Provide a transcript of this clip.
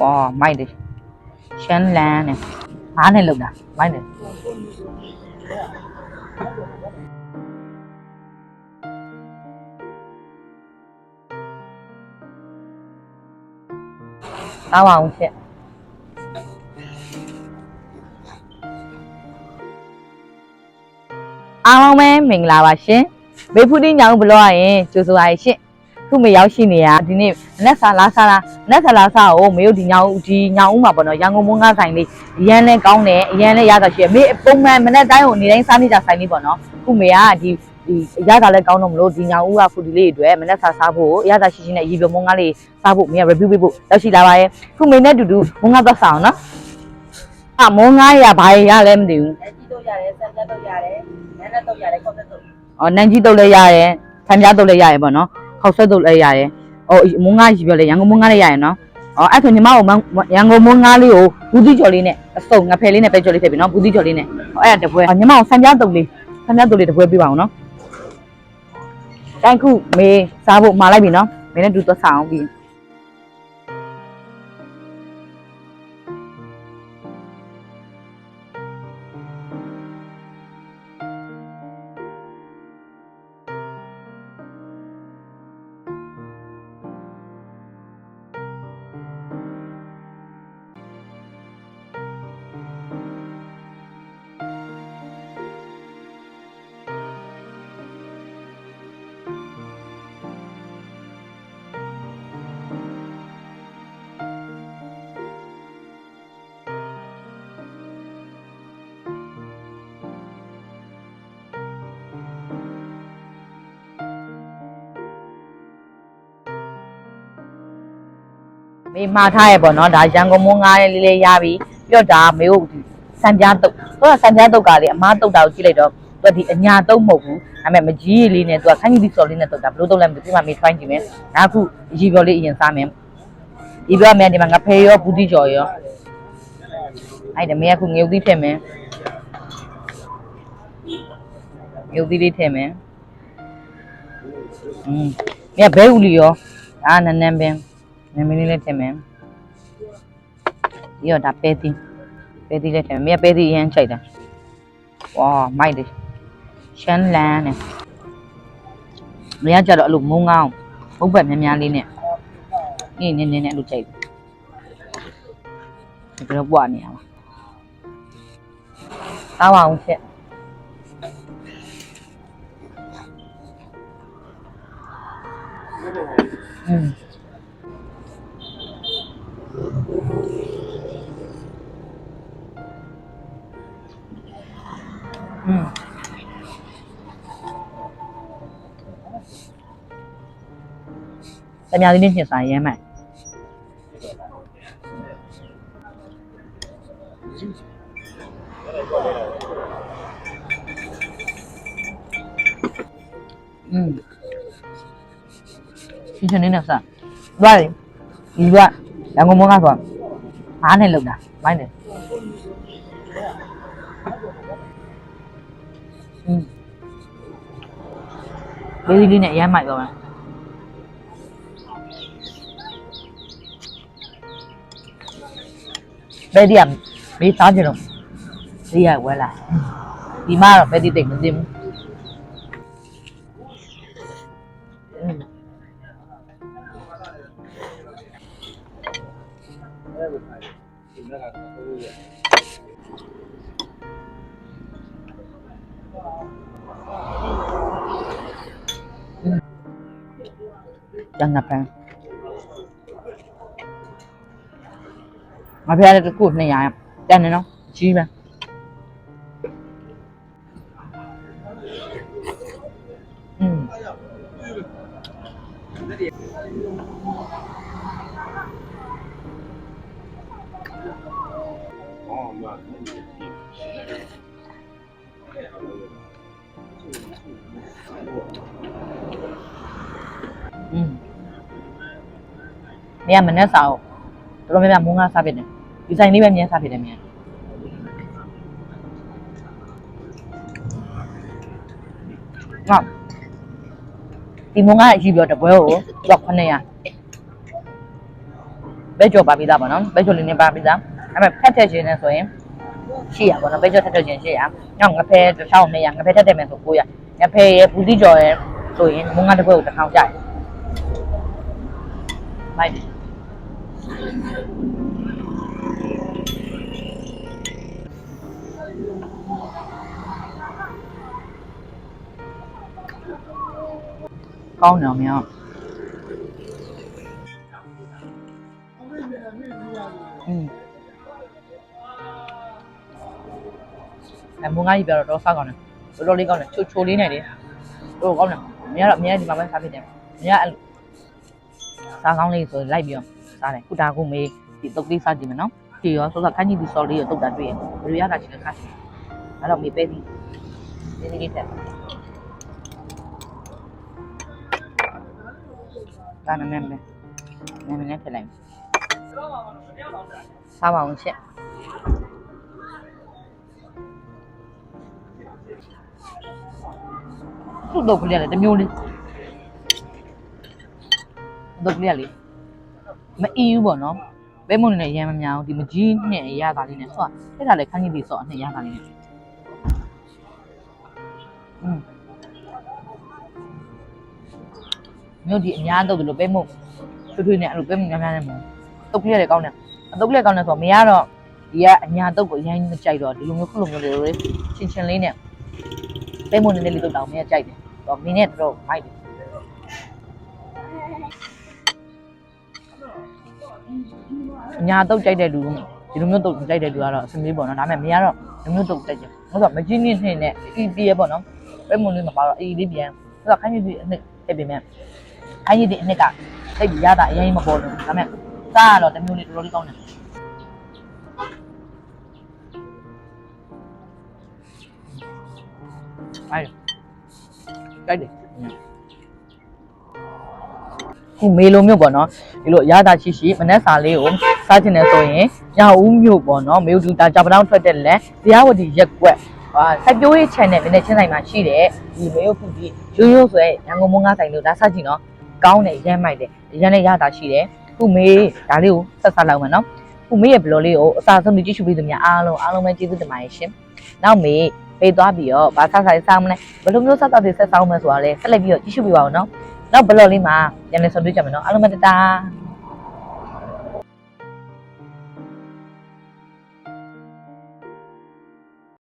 ဝါမိုက်တယ်ရှမ်းလန်းနဲ့အားနဲ့လောက်တာမိုက်တယ်တောင်းအောင်ချက်အားလုံးပဲမင်္ဂလာပါရှင်ဘေဖူးတင်းညောင်ဘလောရရင်ကြိုဆိုပါရရှင် ခုမရောက်ရှိနေရဒီနေ့မနက်စာလားစားလားမနက်စာလားစားကိုမေတို့ဒီညောင်ဒီညောင်ဦးမှာပေါ့နော်ရန်ကုန်မုံငါဆိုင်လေးအရန်လဲကောင်းတယ်အရန်လဲရတာရှိရမေပုံမှန်မနက်တိုင်းကိုနေတိုင်းစားနေကြဆိုင်လေးပေါ့နော်ခုမေကဒီဒီရတာလဲကောင်းတော့မလို့ဒီညောင်ဦးကဖူဒီလေးတွေအတွက်မနက်စာစားဖို့ရတာရှိရှိနဲ့ရေပြမုံငါလေးစားဖို့မေက review ပေးဖို့ရောက်ရှိလာပါရဲ့ခုမေနဲ့အတူတူမုံငါသွားစားအောင်နော်အမုံငါရဘာရရလဲမသိဘူးလက်ကြီးတို့ရတယ်ဆက်သက်တို့ရတယ်နန်းနဲ့တို့ရတယ်ခေါက်သက်တို့။အော်နန်ကြီးတုတ်လည်းရတယ်။ဆံပြားတုတ်လည်းရတယ်ပေါ့နော်။ ခေါက်ဆွဲတုတ်လည်းရတယ်။အော်မုံငါးကြီးပြောလေရန်ကုန်မုံငါးလည်းရတယ်နော်။အော်အဲ့ဆိုညီမကိုရန်ကုန်မုံငါးလေးကိုဘူးတိကျော်လေးနဲ့အစုံငဖယ်လေးနဲ့ပဲကျော်လေးထည့်ပြီနော်။ဘူးတိကျော်လေးနဲ့။အော်အဲ့ဒါတပွဲ။ညီမကိုဆံပြားတုတ်လေးဆံပြားတုတ်လေးတပွဲပြပါအောင်နော်။တိုင်းခုမေးစားဖို့မှာလိုက်ပြီနော်။မင်းနဲ့တူသွားစားအောင်ပြီ။ မေးမှားထားရပေါ့နော်ဒါရန်ကုန်မုံငါးလေးလေးရပြီပြီးတော့ဒါမေကိုစံပြားတုတ်သူကစံပြားတုတ်ကလေအမားတုတ်တာကိုကြည့်လိုက်တော့သူကဒီအညာတုတ်မဟုတ်ဘူးဒါပေမဲ့မကြီးလေးနဲ့သူကခန်းကြီးပြီးစော်လေးနဲ့တုတ်တာဘလို့တုတ်လဲမသိဘူးဒီမှာမေ try ကြည့်မယ်နောက်ခုအကြီးပြောလေးအရင်စားမယ်ဒီပြောမယ်ဒီမှာငဖဲရောဘူးတိကျော်ရောအဲ့ဒါမေကခုငရုတ်သီးထည့်မယ်ငရုတ်သီးလေးထည့်မယ်อืมမေကဘဲဥလီရောဒါနန်းနန်းပင် နမင်းလေးလည်းထည့်မယ်ပြီးတော့ဒါပဲသီးပဲသီးလည်းထည့်မယ်မင်းကပဲသီးအရင်ချိန်တာဝါမိုက်တယ်ရှမ်းလန်းနဲ့မင်းကကြတော့အဲ့လိုမုံငောင်းမုတ်ဘက်များများလေးနဲ့နင်းနင်းနင်းနဲ့အဲ့လိုချိန်ဒီကတော့ပွားနေရမှာတောင်းအောင်ချက်อืม တများလေးနဲ့ညှစ်စားရဲမယ်อืมရှင်းရှင်းလေးနဲ့စားသွားတယ်ဒီကရန်ကုန်မုန်းကားဆိုအားနဲ့လောက်တာမိုင်းတယ်อืมလေးလေးလေးနဲ့အရမ်းမိုက်တော့မယ် ဘယ်ဒီကမေးစားကြတော့ဒီရဝဲလာဒီမှာတော့ဘယ်ဒီတိတ်မသိဘူးอืมကျန်တာပန်း ငါဖျားတဲ့တစ်ခု200တန်နေနော်ကြီးပဲอืมอืมနေရမနဲ့စာအုပ်တော်တော်များများမုန်းကားစားဖြစ်တယ် ဒီဆိုင်လေးပဲမြင်စားဖြစ်တယ်မြန်ငါဒီမုန်းကားအကြီးပြောတပွဲကိုတော့900ဘဲကြော်ပါပြီးသားပေါ့နော်ဘဲကြော်လေးနဲ့ပါပြီးသားအဲ့မဲ့ဖက်ထက်ခြင်းနဲ့ဆိုရင်ရှိရပေါ့နော်ဘဲကြော်ထက်ထက်ခြင်းရှိရညောင်ငဖဲတစ်ချောင်းနဲ့ရငဖဲထက်တယ်မယ်ဆို900ငဖဲရဲ့ဘူးတိကြော်ရဲ့ဆိုရင်မုံငါတစ်ခွက်ကိုတစ်ထောင်ကျတယ်မိုက် ကောင်းတယ်မြောင်อืมအမုံငါကြီးပြတော့တော့စားကောင်းတယ်တော်တော်လေးကောင်းတယ်ချိုချိုလေးနဲ့လေတော်ကောင်းတယ်မင်းကတော့အများကြီးဒီမှာပဲစားဖြစ်တယ်မင်းကအဲ့စားကောင်းလေးဆိုလိုက်ပြီးတော့စားတယ်ခုဒါကုမေးဒီတုတ်လေးစားကြည့်မယ်နော်ဒီရောစောစောခန်းကြီးဒီစော်လေးကိုတုတ်တာတွေ့ရင်ဘယ်လိုရတာရှိလဲခါတယ်အဲ့တော့မေးပေးသည်ဒီနေ့လေးတက် ဒါနည်းမယ်နည်းနည်းထည့်လိုက်စားပါအောင်ချက်သူ့တော့ကလေးကလည်းတစ်မျိုးလေးတော့ကလေးကလေမအီးဘူးပေါ့နော်ဘဲမုံနဲ့ရမ်းမများဘူးဒီမကြီးနဲ့ရတာလေးနဲ့ဟုတ်ထက်တာလေခန်းကြီးပြီးစော့အနှစ်ရတာလေးနဲ့ မြို့ဒီအများတော့ဒီလိုပဲမုံထွေးထွေးနဲ့အဲ့လိုပဲမများများနဲ့မုံတုတ်ကလေးလည်းကောင်းတယ်အတုတ်ကလေးကောင်းတယ်ဆိုတော့မရတော့ဒီကအညာတုတ်ကိုအရင်မကြိုက်တော့ဒီလိုမျိုးခုလိုမျိုးလေးချင်းချင်းလေးနဲ့ပဲမုန်နေလေးတော့တောင်မင်းကြိုက်တယ်။တော့မင်းနဲ့တော့မိုက်တယ်။ညာတော့ကြိုက်တဲ့လူဒီလိုမျိုးတော့ကြိုက်တဲ့လူကတော့အစမေးပေါ့နော်။ဒါပေမဲ့မင်းကတော့ဒီမျိုးတော့ကြိုက်တယ်။ဟုတ်တော့မကြီးနေနေနဲ့အီးပြေးပေါ့နော်။ပဲမုန်လေးမပါတော့အီးလေးပြန်။ဆိုတော့ခိုင်းရည်အနှစ်ဖြစ်ပေမဲ့ ခိုင်းရည်အနှစ်ကစိတ်ရတာအရင်မပေါ်လို့ဒါပေမဲ့စားကတော့တမျိုးလေးတော်တော်လေးကောင်းတယ်။အဲ့ကြိုက်တယ်ခုမေလိုမျိုးပေါ့နော်ဒီလိုရတာရှိရှိမနက်စာလေးကိုစားချင်တယ်ဆိုရင်ညဦးမျိုးပေါ့နော်မေဦးတူတာဂျပန်ထွက်တဲ့လက်ဇေယဝတီရက်ကွက်ဟာစိုက်ပျိုးရေး channel နဲ့ချင်းဆိုင်မှာရှိတယ်ဒီမေဦးဖူဒီရိုးရိုးဆိုရဲရန်ကုန်မုံငါဆိုင်လို့ဒါစားကြည့်နော် ကောင်းတယ်ရမ်းမိုက်တယ်ရမ်းလည်းရတာရှိတယ်ခုမေဒါလေးကိုဆက်စားလောက်မယ်နော်ခုမေရဲ့ blog လေးကိုအစားဆုံးကြည့်ရှုပေးသူများအားလုံးအားလုံးပဲကျေးဇူးတင်ပါတယ်ရှင်နောက်မေပေးသွားပြီးတော့ဘာစားစားစားမလဲဘယ်လိုမျိုးစားစားတွေဆက်ဆောင်မလဲဆိုတာလဲဆက်လက်ပြီးတော့ကြည့်ရှုပေးပါဦးနော်နောက်ဘလော့လေးမှာပြန်လည်ဆုံတွေ့ကြမယ်နော်အားလုံးပဲတတား